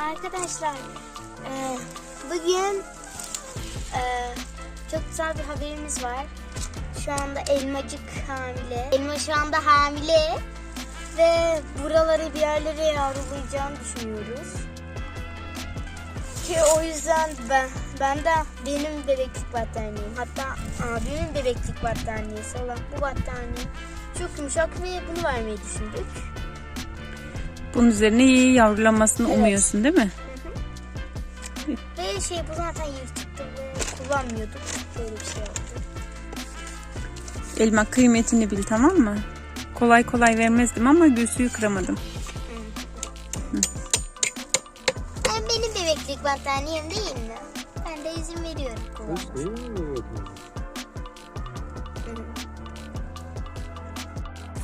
Arkadaşlar e, bugün e, çok güzel bir haberimiz var. Şu anda elmacık hamile. Elma şu anda hamile ve buraları bir yerlere yavrulayacağını düşünüyoruz. Ki o yüzden ben, ben de benim bebeklik battaniyem hatta abimin bebeklik battaniyesi olan bu battaniye çok yumuşak ve bunu vermeyi düşündük. Bunun üzerine iyi yavrulamasını Evet. umuyorsun değil mi? Ve şey bu zaten yırtıktı kullanmıyorduk. Böyle bir şey oldu. Elma kıymetini bil tamam mı? Kolay kolay vermezdim ama Gülsü'yü kıramadım. Ben benim bebeklik battaniyem değil mi? Ben de izin veriyorum.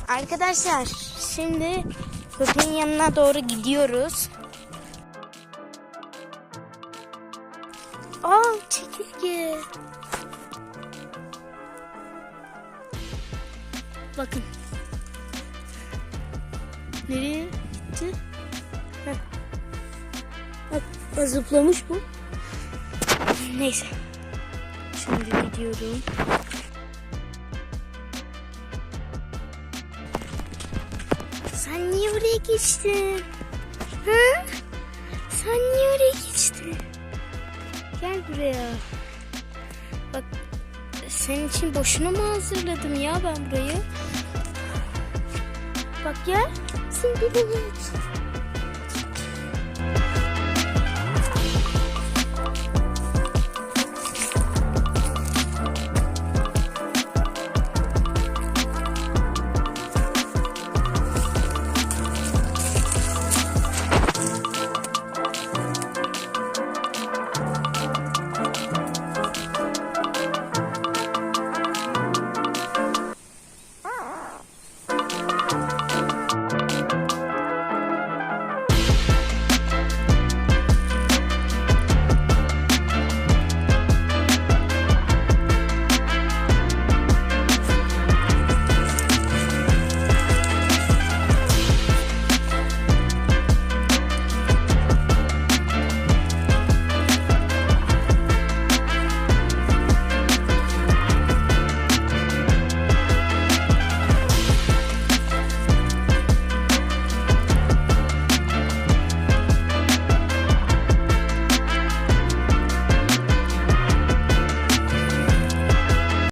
Arkadaşlar şimdi köpeğin yanına doğru gidiyoruz. Aa çekirge. Bakın. Nereye gitti? Heh. Bak zıplamış bu. Neyse. Şimdi gidiyorum. Sen niye oraya geçtin? Ha? Sen niye oraya geçtin? Gel buraya. Bak senin için boşuna mı hazırladım ya ben burayı? Bak gel. Sen bir de.